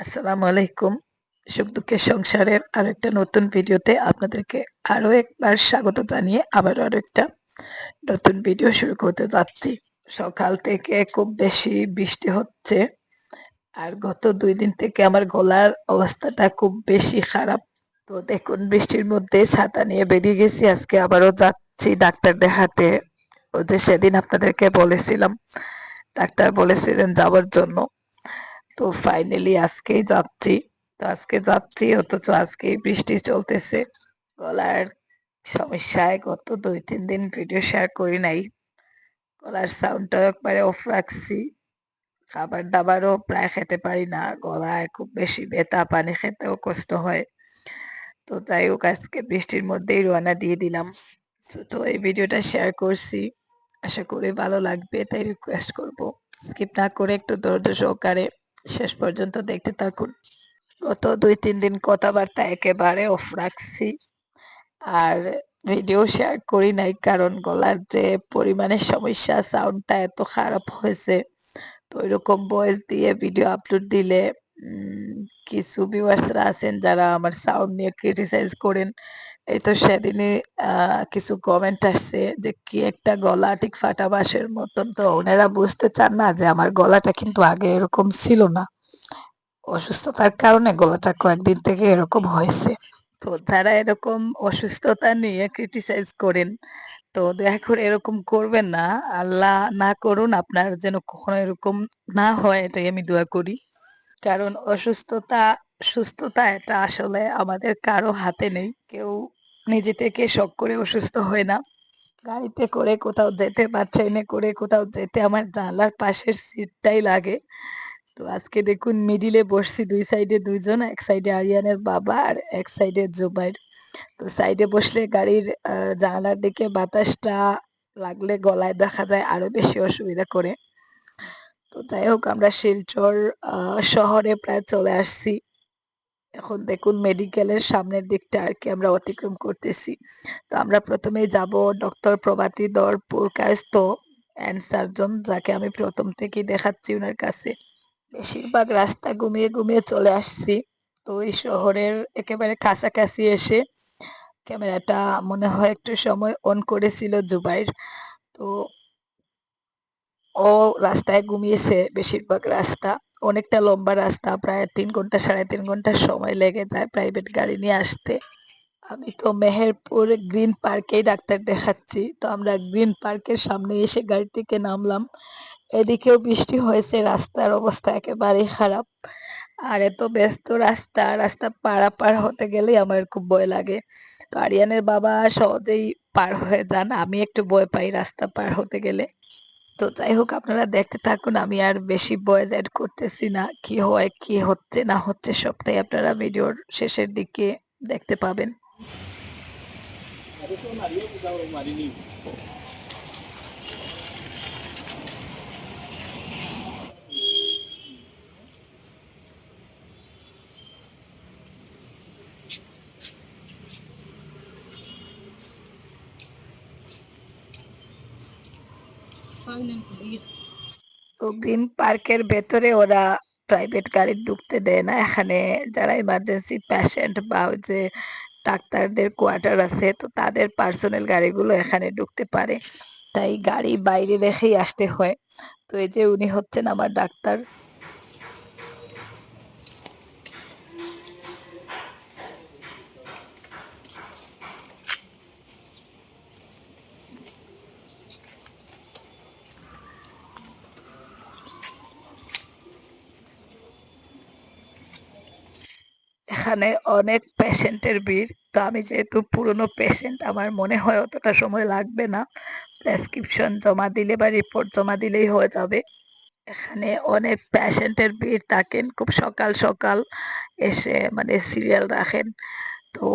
আসসালামু আলাইকুম। সুখ দুঃখের সংসারের আরেকটা নতুন ভিডিওতে আপনাদেরকে আরও একবার স্বাগত জানিয়ে আবার আরও একটা নতুন ভিডিও শুরু করতে যাচ্ছি। সকাল থেকে খুব বেশি বৃষ্টি হচ্ছে আর গত দুই দিন থেকে আমার গলার অবস্থাটা খুব বেশি খারাপ। তো দেখুন, বৃষ্টির মধ্যে ছাতা নিয়ে বেরিয়ে গেছি, আজকে আবারও যাচ্ছি ডাক্তার দেখাতে। ও যে সেদিন আপনাদেরকে বলেছিলাম, ডাক্তার বলেছিলেন যাওয়ার জন্য। তো ফাইনালি আজকেই যাচ্ছি। তো আজকে যাচ্ছি, অথচ আজকেই বৃষ্টি চলতেছে। গলার সমস্যায় গত দুই, তিন দিন ভিডিও শেয়ার করি নাই। গলার সাউন্ডটাও একবারে অফ রাখছি। খাবার দাবারও প্রায় খেতে পারি না। গলায় খুব বেশি ব্যথা, পানি খেতেও কষ্ট হয়। তো যাই হোক, আজকে বৃষ্টির মধ্যেই রওনা দিয়ে দিলাম। তো এই ভিডিওটা শেয়ার করছি। আশা করি ভালো লাগবে, তাই রিকোয়েস্ট করব। স্কিপ না করে একটু ধৈর্য সহকারে শেষ পর্যন্ত দেখতে থাকুন। গত দুই, তিন দিন কথাবার্তা একেবারে অফ রাখছি। আর ভিডিও শেয়ার করি নাই কারণ গলার যে পরিমাণে সমস্যা সাউন্ডটা এত খারাপ হয়েছে। তো এরকম ভয়েস দিয়ে ভিডিও আপলোড দিলে কিছু ভিউয়ার্সরা আছেন যারা আমার সাউন্ড নিয়ে ক্রিটিসাইজ করেন। এই তো সেদিনই কিছু কমেন্ট আসছে যে, কি একটা গলা ঠিক ফাটা বাঁশের মতন। তো ওনারা বুঝতে চান না যে, আমার গলাটা কিন্তু আগে এরকম ছিল না। অসুস্থতার কারণে গলাটা কয়েকদিন থেকে এরকম হয়েছে। তো যারা এরকম অসুস্থতা নিয়ে ক্রিটিসাইজ করেন, তো দয়া করে এরকম করবেন না। আল্লাহ না করুন, আপনার যেন কখনো এরকম না হয়, এটাই আমি দোয়া করি। কারণ অসুস্থতা, সুস্থতা এটা আসলে আমাদের কারও হাতে নেই। কেউ নিজে থেকে শখ করে অসুস্থ হয় না। গাড়িতে করে কোথাও যেতে বা ট্রেনে করে কোথাও যেতে আমার জানলার পাশের সিটটাই লাগে। তো আজকে দেখুন মিডিলে বসছি, দুই সাইডে দুইজন, এক সাইডে আরিয়ানের বাবা আর এক সাইডে জুবাইর। তো সাইডে বসলে গাড়ির জানালার দিকে বাতাসটা লাগলে গলায় দেখা যায় আরও বেশি অসুবিধা করে। তো যাই হোক, আমরা শিলচর শহরে প্রায় চলে আসছি। এখন দেখুন মেডিকেলের সামনের দিকটা আর কি আমরা অতিক্রম করতেছি। তো আমরা প্রথমেই যাব ডক্টর প্রভাতী দর পুরকায়স্ত অ্যান্ড সার্জন যাকে আমি প্রথম থেকেই দেখাচ্ছি ওনার কাছে। বেশিরভাগ রাস্তা ঘুমিয়ে ঘুমিয়ে চলে আসছি। তো এই শহরের একেবারে কাছাকাছি এসে ক্যামেরাটা মনে হয় একটু সময় অন করেছিল জুবাইর। তো ও রাস্তায় ঘুমিয়েছে বেশিরভাগ রাস্তা। অনেকটা লম্বা রাস্তা, প্রায় তিন ঘণ্টা, সাড়ে তিন ঘণ্টা সময় লেগে যায় প্রাইভেট গাড়ি নিয়ে আসতে। আমি তো মেহেরপুর গ্রিন পার্কেই ডাক্তার দেখাচ্ছি। তো আমরা গ্রিন পার্কের সামনে এসে গাড়ি থেকে নামলাম। এদিকেও বৃষ্টি হয়েছে, রাস্তার অবস্থা একেবারেই খারাপ। আর এত ব্যস্ত রাস্তা রাস্তা পারাপার হতে গেলেই আমার খুব ভয় লাগে। তো আরিয়ানের বাবা সহজেই পার হয়ে যান, আমি একটু ভয় পাই রাস্তা পার হতে গেলে। তো যাই হোক আপনারা দেখতে থাকুন, আমি আর বেশি বয়েজ অ্যাড করতেছি না, কি হয়, কি হচ্ছে, না হচ্ছে সবটাই আপনারা ভিডিওর শেষের দিকে দেখতে পাবেন। তো পার্কের ভেতরে ওরা প্রাইভেট গাড়ি ঢুকতে দেয় না। এখানে যারা ইমার্জেন্সি পেশেন্ট বা যে ডাক্তারদের কোয়ার্টার আছে, তো তাদের পার্সোনাল গাড়িগুলো এখানে ঢুকতে পারে। তাই গাড়ি বাইরে রেখেই আসতে হয়। তো এই যে উনি হচ্ছেন আমার ডাক্তার। এখানে অনেক পেশেন্টের ভিড়। তো আমি যেহেতু পুরনো পেশেন্ট, আমার মনে হয় অতটা সময় লাগবে না। প্রেসক্রিপশন জমা দিলে বা রিপোর্ট জমা দিলেই হয়ে যাবে। এখানে অনেক পেশেন্টের ভিড় থাকেন, খুব সকাল সকাল এসে মানে সিরিয়াল রাখেন। তো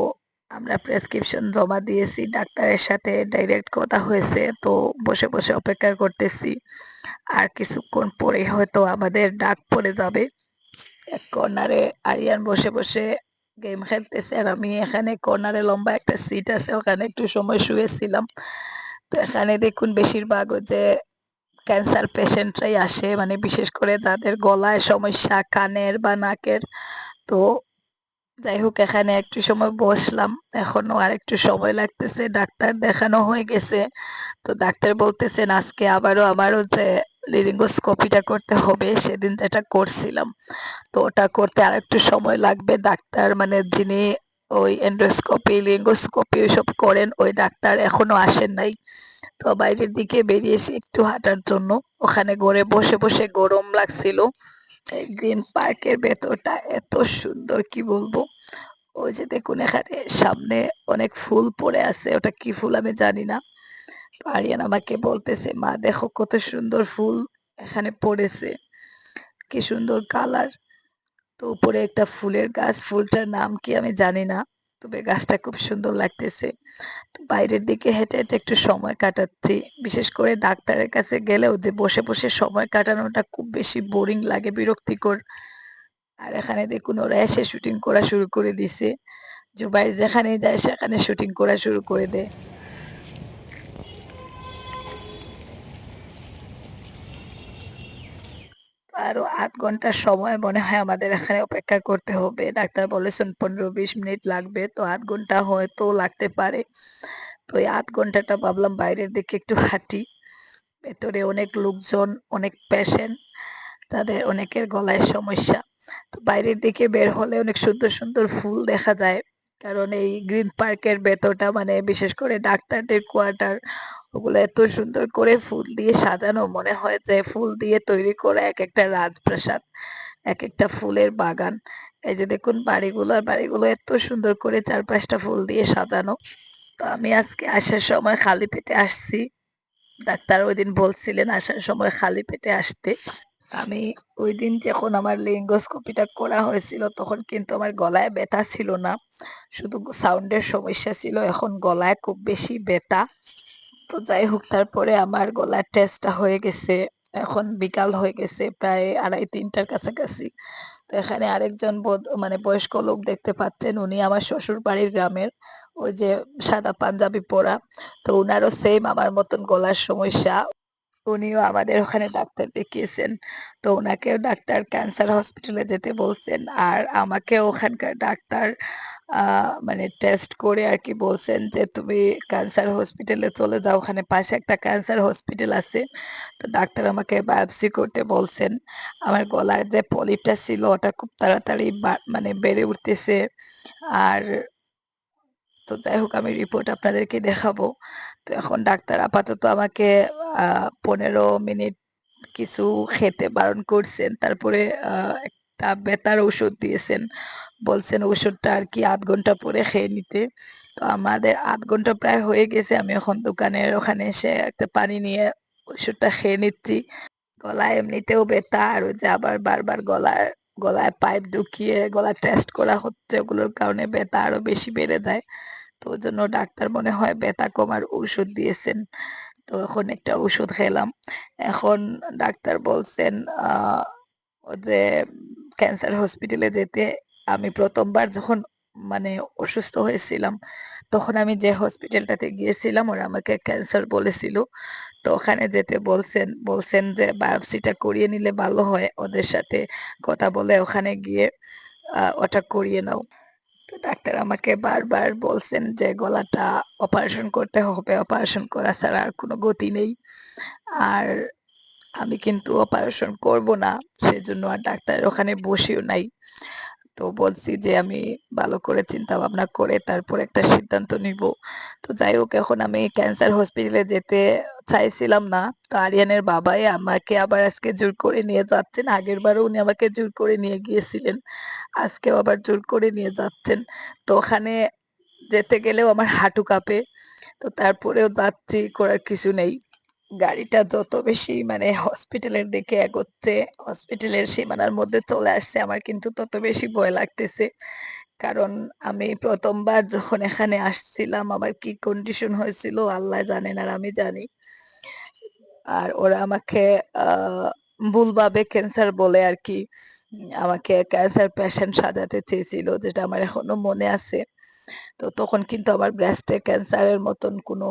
আমরা প্রেসক্রিপশন জমা দিয়েছি, ডাক্তারের সাথে ডাইরেক্ট কথা হয়েছে, তো বসে বসে অপেক্ষা করতেছি। আর কিছুক্ষণ পরে হয়তো আমাদের ডাক পড়ে যাবে। কর্নারে আরিয়ান বসে বসে গেম খেলতেছে আর আমি এখানে কর্নারে লম্বা একটা সিট আছে, ওখানে একটু সময় শুয়েছিলাম। তো এখানে দেখুন বেশিরভাগ যে ক্যান্সার পেশেন্টরাই আসে মানে বিশেষ করে যাদের গলায় সমস্যা, কানের বা নাকের। তো যাই হোক, এখানে একটু সময় বসলাম। এখনও আর একটু সময় লাগতেছে, ডাক্তার দেখানো হয়ে গেছে। তো ডাক্তার বলতেছেন আজকে আবারও আমারও যে লিরিঙ্গোস্কোপিটা করতে হবে, সেদিন যেটা করছিলাম। তো ওটা করতে আর একটু সময় লাগবে, ডাক্তার মানে যিনি ওই এন্ডোস্কোপি লিঙ্গোস্কোপি ওইসব করেন, ওই ডাক্তার এখনও আসেন নাই। তো বাইরের দিকে বেরিয়েছি একটু হাঁটার জন্য। ওখানে ঘরে বসে বসে গরম লাগছিল। গ্রিন পার্কের ভেতরটা এত সুন্দর, কি বলব? ওই যে দেখুন এখানে সামনে অনেক ফুল পড়ে আছে। ওটা কি ফুল আমি জানি না। আরিয়ান আমাকে বলতেছে, মা, দেখো কত সুন্দর ফুল এখানে পড়েছে, কি সুন্দর কালার। তো উপরে একটা ফুলের গাছ, ফুলটার নাম কি আমি জানি না, তবে গাছটা খুব সুন্দর লাগতেছে। তো বাইরের দিকে হেঁটে হেঁটে একটু সময় কাটাচ্ছি, বিশেষ করে ডাক্তারের কাছে গেলেও যে বসে বসে সময় কাটানোটা খুব বেশি বোরিং লাগে, বিরক্তিকর। আর এখানে দেখুন, ওরা এসে শুটিং করা শুরু করে দিছে। জুবাই যেখানে যায়, সেখানে শুটিং করা শুরু করে দেয়। আরও আধ ঘণ্টা সময় মনে হয় আমাদের এখানে অপেক্ষা করতে হবে। ডাক্তার বলেছেন পনেরো বিশ মিনিট লাগবে, তো আধ ঘণ্টা হয়তো লাগতে পারে। তো এই আধ ঘন্টাটা ভাবলাম বাইরের দিকে একটু হাঁটি। ভেতরে অনেক লোকজন, অনেক পেশেন্ট তাদের অনেকের গলায় সমস্যা। তো বাইরের দিকে বের হলে অনেক সুন্দর সুন্দর ফুল দেখা যায়। কারণ এই গ্রিন পার্কের ভেতরটা মানে বিশেষ করে ডাক্তারদের কোয়ার্টার ওগুলো এত সুন্দর করে ফুল দিয়ে সাজানো, মনে হয় যে ফুল দিয়ে তৈরি করা এক একটা রাজপ্রাসাদ, এক একটা ফুলের বাগান। এই যে দেখুন বাড়িগুলো, আর বাড়িগুলো এত সুন্দর করে চার পাঁচটা ফুল দিয়ে সাজানো। তো আমি আজকে আসার সময় খালি পেটে আসছি। ডাক্তার ওই দিন বলছিলেন আসার সময় খালি পেটে আসতে। আমি ওই দিন যখন আমার লিঙ্গোস্কোপিটা করা হয়েছিল, তখন কিন্তু আমার গলায় ব্যথা ছিল না। শুধু সাউন্ডের সমস্যা ছিল, এখন গলায় খুব বেশি ব্যথা। তো যাই হোক, তারপরে আমার গলার টেস্টটা হয়ে গেছে। এখন বিকাল হয়ে গেছে, প্রায় আড়াই তিনটার কাছাকাছি। তো এখানে আরেকজন মানে বয়স্ক লোক দেখতে পাচ্ছেন, উনি আমার শ্বশুর বাড়ির গ্রামের। ওই যে সাদা পাঞ্জাবি পরা। তো উনারও সেম আমার মতন গলার সমস্যা। উনিও আমাদের ওখানে ডাক্তার দেখিয়েছেন। তো ওনাকেও ডাক্তার ক্যান্সার হসপিটালে যেতে বলছেন। আর আমাকে ওখানকার ডাক্তার মানে টেস্ট করে আর কি বলছেন যে, তুমি ক্যান্সার হসপিটালে চলে যাও, ওখানে পাশে একটা ক্যান্সার হসপিটাল আছে। তো ডাক্তার আমাকে বায়োপসি করতে বলছেন। আমার গলার যে পলিপটা ছিল, ওটা খুব তাড়াতাড়ি মানে বেড়ে উঠতেছে। আর তো যাই হোক, আমি রিপোর্ট আপনাদেরকে দেখাবো। তো এখন ডাক্তার আপাতত আমাকে পনেরো মিনিট কিছু খেতে বারণ করছেন। তারপরে একটা বেতার ওষুধ দিয়েছেন। বলছেন ওষুধটা আর কি আধ ঘণ্টা পরে খেয়ে নিতে। তো আমাদের আধ ঘণ্টা প্রায় হয়ে গেছে, আমি এখন দোকানের ওখানে এসে একটা পানি নিয়ে ওষুধটা খেয়ে নিচ্ছি। গলায় এমনিতেও ব্যথা, আর ওই যে আবার বারবার গলার গলায় পাইপ ঢুকিয়ে গলা টেস্ট করা হচ্ছে, ওগুলোর কারণে ব্যথা আরও বেশি বেড়ে যায়। তো ওই জন্য ডাক্তার মনে হয় ব্যথা কমার ওষুধ দিয়েছেন। তো এখন একটা ওষুধ খেলাম। এখন ডাক্তার বলছেন যে ক্যান্সার হসপিটালে যেতে আমি প্রথমবার যখন মানে অসুস্থ হয়েছিলাম, তখন আমি যে হসপিটালটাতে গিয়েছিলাম, ওরা আমাকে ক্যান্সার বলেছিল। তো ওখানে যেতে বলছেন বলছেন যে বায়োপসিটা করিয়ে নিলে ভালো হয় ওদের সাথে কথা বলে ওখানে গিয়ে ওটা করিয়ে নাও। তো ডাক্তার আমাকে বারবার বলছেন যে গলাটা অপারেশন করতে হবে অপারেশন করা ছাড়া আর কোনো গতি নেই। আর আমি কিন্তু অপারেশন করব না, সেজন্য আর ডাক্তার ওখানে বসেও নাই। তো বলছি যে আমি ভালো করে চিন্তা ভাবনা করে তারপর একটা সিদ্ধান্ত নিব। তো যাই হোক, এখন আমি ক্যান্সার হসপিটালে যেতে চাইছিলাম না। তো আরিয়ানের বাবাই আমাকে আবার আজকে জোর করে নিয়ে যাচ্ছেন। আগের বারও উনি আমাকে জোর করে নিয়ে গিয়েছিলেন। আজকেও আবার জোর করে নিয়ে যাচ্ছেন। তো ওখানে যেতে গেলেও আমার হাঁটু কাঁপে। তো তারপরেও যাচ্ছি, করার কিছু নেই। গাড়িটা যত বেশি মানে হসপিটালের দিকে এগোচ্ছে হসপিটালের সীমানার মধ্যে চলে আসছে, আমার কিন্তু তত বেশি ভয় লাগতেছে। কারণ আমি প্রথমবার যখন এখানে আসছিলাম, আমার কি কন্ডিশন হয়েছিল আল্লাহ জানেন আর আমি জানি। আর ওরা আমাকে ভুলভাবে ক্যান্সার বলে আর কি, আমাকে ক্যান্সার পেশেন্ট সাজাতে চেয়েছিল, যেটা আমার এখনও মনে আছে। তো তখন কিন্তু আমার ব্রেস্টে ক্যান্সারের মতন কোনো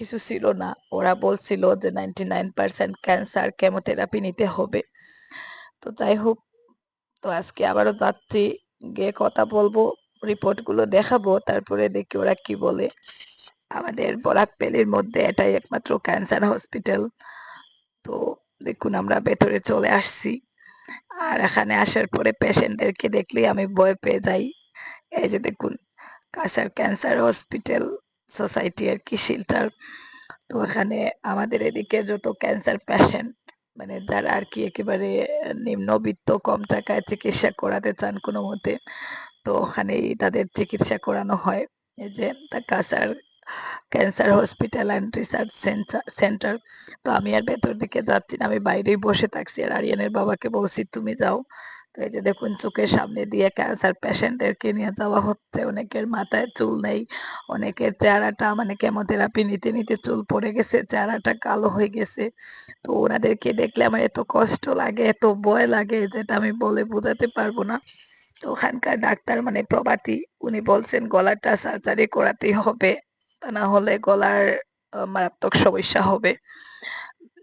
কিছু ছিল না। ওরা বলছিল যে ninety nine percent cancer chemotherapy নিতে হবে। তো যাই হোক, তো আজকে আবারও যাচ্ছি, গিয়ে কথা বলব রিপোর্টগুলো দেখাবো, তারপরে দেখি ওরা কি বলে। আমাদের বরাক পেলির মধ্যে এটাই একমাত্র ক্যান্সার হসপিটাল তো দেখুন, আমরা ভেতরে চলে আসছি। আর এখানে আসার পরে পেশেন্টদেরকে দেখলেই আমি ভয় পেয়ে যাই। এই যে দেখুন কাসার ক্যান্সার হসপিটাল সোসাইটি আর কি শিলচর। তো এখানে আমাদের এদিকে যত ক্যান্সার পেশেন্ট মানে যারা আর কি একেবারে নিম্নবিত্ত, কম টাকায় চিকিৎসা করাতে চান কোনো মতে, তো ওখানেই তাদের চিকিৎসা করানো হয়। এই যে কাসার cancer hospital and research centre তো আমি আর ভেতর দিকে যাচ্ছি না, আমি বাইরেই বসে থাকছি আর আরিয়ানের বাবাকে বলছি, তুমি যাও। তো এই যে দেখুন, চোখের সামনে দিয়ে ক্যান্সার পেশেন্টদেরকে নিয়ে যাওয়া হচ্ছে। অনেকের মাথায় চুল নেই, অনেকের চেহারাটা মানে কেমোথেরাপি নিতে নিতে চুল পড়ে গেছে, চেহারাটা কালো হয়ে গেছে। তো ওনাদেরকে দেখলে আমার এত কষ্ট লাগে, এত ভয় লাগে যেটা আমি বলে বোঝাতে পারব না। তো ওখানকার ডাক্তার মানে প্রবাতি উনি বলছেন, গলাটা সার্জারি করাতেই হবে। তা না হলে গলার মারাত্মক সমস্যা হবে।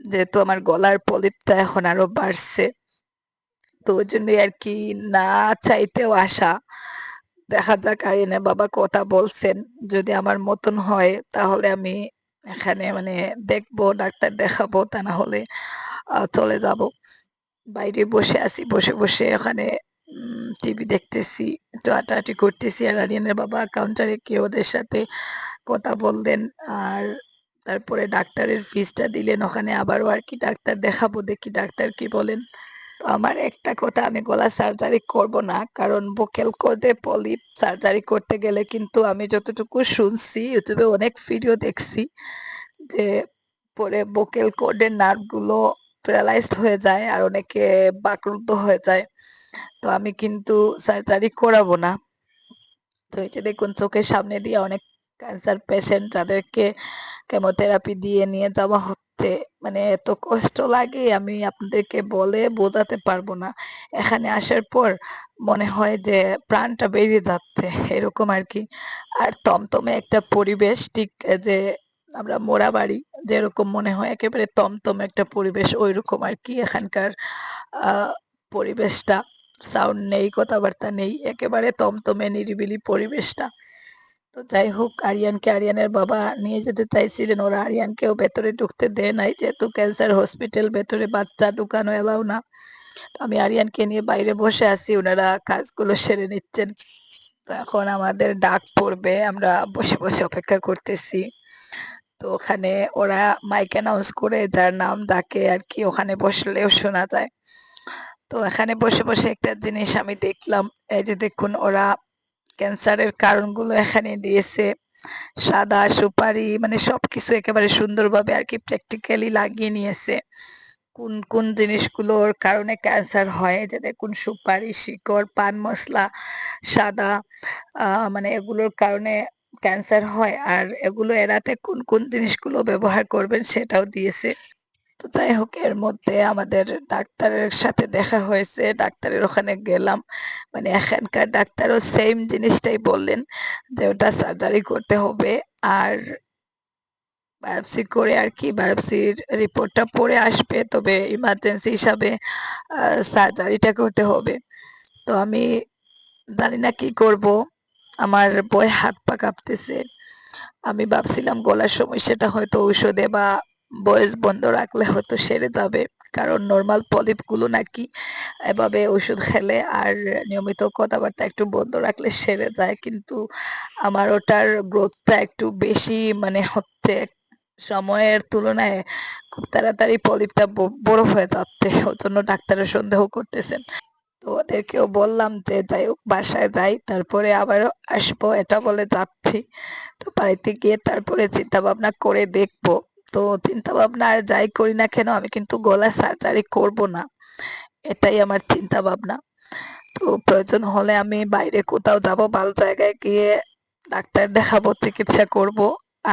যেহেতু আমার গলার পলিপটা এখন আরও বাড়ছে, তো ওই জন্যই আর কি না চাইতেও আসা। দেখা যাক, আরিয়ানের বাবা কথা বলছেন। যদি আমার মতন হয়, তাহলে আমি এখানে মানে দেখব, ডাক্তার দেখাবো, তা না হলে চলে যাব। বাইরে বসে আছি, বসে বসে ওখানে টিভি দেখতেছি তো আটাআটি করতেছি। আর আরিয়ানের বাবা কাউন্টারে গিয়ে ওদের সাথে কথা বললেন আর তারপরে ডাক্তারের ফিসটা দিলেন। ওখানে আবারও আর কি ডাক্তার দেখাবো, দেখি ডাক্তার কি বলেন। তো আমার একটা কথা, আমি গলা সার্জারি করব না, কারণ বোকেল কোডে পলিপ সার্জারি করতে গেলে কিন্তু আমি যতটুকু শুনছি, ইউটিউবে অনেক ভিডিও দেখছি যে পরে বোকেল কোডের নার্ভগুলো প্যারালাইজড হয়ে যায় আর অনেকে বাকরুদ্ধ হয়ে যায়। তো আমি কিন্তু সার্জারি করাবো না। তো এই যে দেখুন, চোখের সামনে দিয়ে অনেক ক্যান্সার পেশেন্ট যাদেরকে কেমোথেরাপি দিয়ে নিয়ে যাওয়া হচ্ছে মানে এত কষ্ট লাগে আমি আপনাদেরকে বলে বোঝাতে পারব না। এখানে আসার পর মনে হয় যে প্রাণটা বেরিয়ে যাচ্ছে, এরকম আর কি। আর তমতমে একটা পরিবেশ, ঠিক যে আমরা মোড়া বাড়ি, যেরকম মনে হয় একেবারে তমতম একটা পরিবেশ ওই রকম আর কি এখানকার পরিবেশটা। সাউন্ড নেই, কথাবার্তা নেই, একেবারে তমতমে নিরিবিলি পরিবেশটা। তো যাই হোক, আরিয়ানকে আরিয়ানের বাবা নিয়ে যেতে চাইছিলেন। ওরা আরিয়ানকেও ভেতরে ঢুকতে দেয় নাই, যেহেতু ক্যান্সার হসপিটাল, ভেতরে বাচ্চা ঢুকানো এলাও না। তো আমি আরিয়ানকে নিয়ে বাইরে বসে আছি ওনারা কাজগুলো সেরে নিচ্ছেন। তো এখন আমাদের ডাক পড়বে, আমরা বসে বসে অপেক্ষা করতেছি। তো ওখানে ওরা মাইক অ্যানাউন্স করে যার নাম, ডাকে আর কি, ওখানে বসলেও শোনা যায়। তো এখানে বসে বসে একটা জিনিস আমি দেখলাম, এই যে দেখুন, ওরা ক্যান্সারের কারণগুলো এখানে দিয়েছে। সাদা, সুপারি মানে সবকিছু একেবারে সুন্দরভাবে আর কি প্র্যাকটিক্যালি লাগিয়ে নিয়েছে। কোন কোন জিনিসগুলোর কারণে ক্যান্সার হয় যে দেখুন সুপারি, শিকড়, পান মশলা, সাদা মানে এগুলোর কারণে ক্যান্সার হয়। আর এগুলো এড়াতে কোন কোন জিনিসগুলো ব্যবহার করবেন সেটাও দিয়েছে। তো যাই হোক, এর মধ্যে আমাদের ডাক্তারের সাথে দেখা হয়েছে, ডাক্তারের ওখানে গেলাম। মানে এখানকার ডাক্তারও সেম জিনিসটাই বললেন, যে ওটা সার্জারি করতে হবে। আর বায়োপসি করে আর কি বায়োপসির রিপোর্টটা পরে আসবে, তবে ইমার্জেন্সি হিসাবে সার্জারিটা করতে হবে। তো আমি জানি না কি করব, আমার বই হাত পা কাঁপতেছে। আমি ভাবছিলাম গলার সমস্যাটা হয়তো ঔষধে বা বয়স বন্ধ রাখলে হয়তো সেরে যাবে। কারণ নর্মাল পলিপগুলো নাকি এভাবে ওষুধ খেলে আর নিয়মিত কথাবার্তা একটু বন্ধ রাখলে সেরে যায়। কিন্তু আমার ওটার গ্রোথটা একটু বেশি মানে হচ্ছে সময়ের তুলনায় খুব তাড়াতাড়ি পলিপটা বড় হয়ে যাচ্ছে। ওর জন্য ডাক্তারের সন্দেহ করতেছেন। তো ওদেরকেও বললাম যে, যাই হোক, বাসায় যাই, তারপরে আবারও আসব। এটা বলে যাচ্ছি। তো বাড়িতে গিয়ে তারপরে চিন্তা ভাবনা করে দেখব। তো চিন্তা ভাবনা আর যাই করি না কেন, আমি কিন্তু গলা সার্জারি করব না। এটাই আমার চিন্তা ভাবনা তো প্রয়োজন হলে আমি বাইরে কোথাও যাব, ভালো জায়গায় গিয়ে ডাক্তার দেখাবো, চিকিৎসা করব।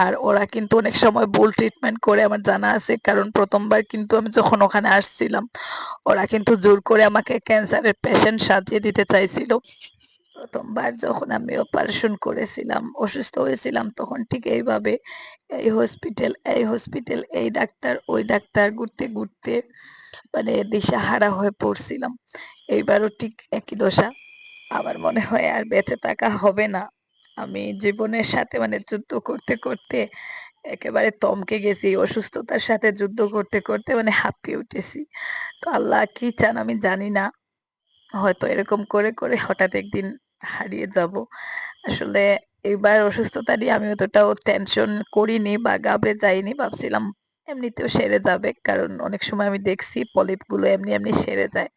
আর ওরা কিন্তু অনেক সময় ভুল ট্রিটমেন্ট করে আমার জানা আছে, কারণ প্রথমবার কিন্তু আমি যখন ওখানে আসছিলাম, ওরা কিন্তু জোর করে আমাকে ক্যান্সারের পেশেন্ট সাজিয়ে দিতে চাইছিল। প্রথমবার যখন আমি অপারেশন করেছিলাম, অসুস্থ হয়েছিলাম তখন ঠিক এইভাবে এই হসপিটাল, এই হসপিটাল, এই ডাক্তার, ওই ডাক্তার ঘুরতে, ঘুরতে মানে দিশাহারা হয়ে পড়ছিলাম। এইবারও ঠিক একই দশা। আমার মনে হয় আর বেঁচে থাকা হবে না। আমি জীবনের সাথে মানে যুদ্ধ করতে, করতে একেবারে তমকে গেছি। অসুস্থতার সাথে যুদ্ধ করতে, করতে মানে হাঁপিয়ে উঠেছি। তো আল্লাহ কি চান আমি জানি না। হয়তো এরকম করে, করে হঠাৎ একদিন হারিয়ে যাব। আসলে এইবার অসুস্থতা নিয়ে আমি অতটাও টেনশন করিনি বা ঘাবড়ে যাইনি। ভাবছিলাম এমনিতেও সেরে যাবে। কারণ অনেক সময় আমি দেখছি পলিপগুলো এমনি, এমনি সেরে যায়।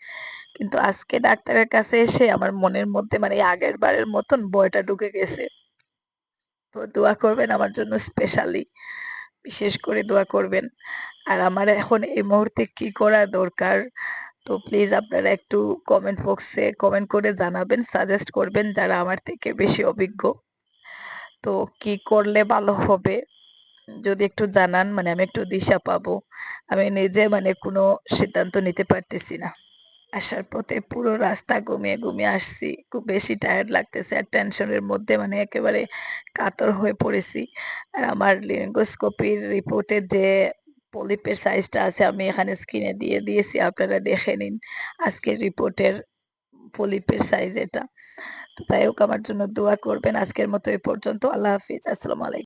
কিন্তু আজকে ডাক্তারের কাছে এসে আমার মনের মধ্যে মানে আগের বারের মতন ভয়টা ঢুকে গেছে। তো দোয়া করবেন আমার জন্য স্পেশালি। বিশেষ করে দোয়া করবেন। আর আমার এখন এই মুহূর্তে কি করা দরকার তো প্লিজ আপনারা একটু কমেন্ট বক্সে কমেন্ট করে জানাবেন, সাজেস্ট করবেন যারা আমার থেকে বেশি অভিজ্ঞ। তো কি করলে ভালো হবে? যদি একটু জানান মানে আমি একটু দিশা পাবো। আমি নিজে মানে কোনো সিদ্ধান্ত নিতে পারতেছি না। আসার পথে পুরো রাস্তা ঘুমিয়ে, ঘুমিয়ে আসছি। খুব বেশি টায়ার্ড লাগতেছে আর টেনশনের মধ্যে মানে একেবারে কাতর হয়ে পড়েছি। আর আমার লিঙ্গোস্কোপির রিপোর্টের যে পলিপের সাইজটা আছে, আমি এখানে স্ক্রিনে দিয়ে দিয়েছি। আপনারা দেখে নিন। আজকের রিপোর্টের পলিপের সাইজ এটা। তো তাই হোক, আমার জন্য দোয়া করবেন। আজকের মতো এ পর্যন্ত। আল্লাহ হাফিজ। আসসালামু আলাইকুম।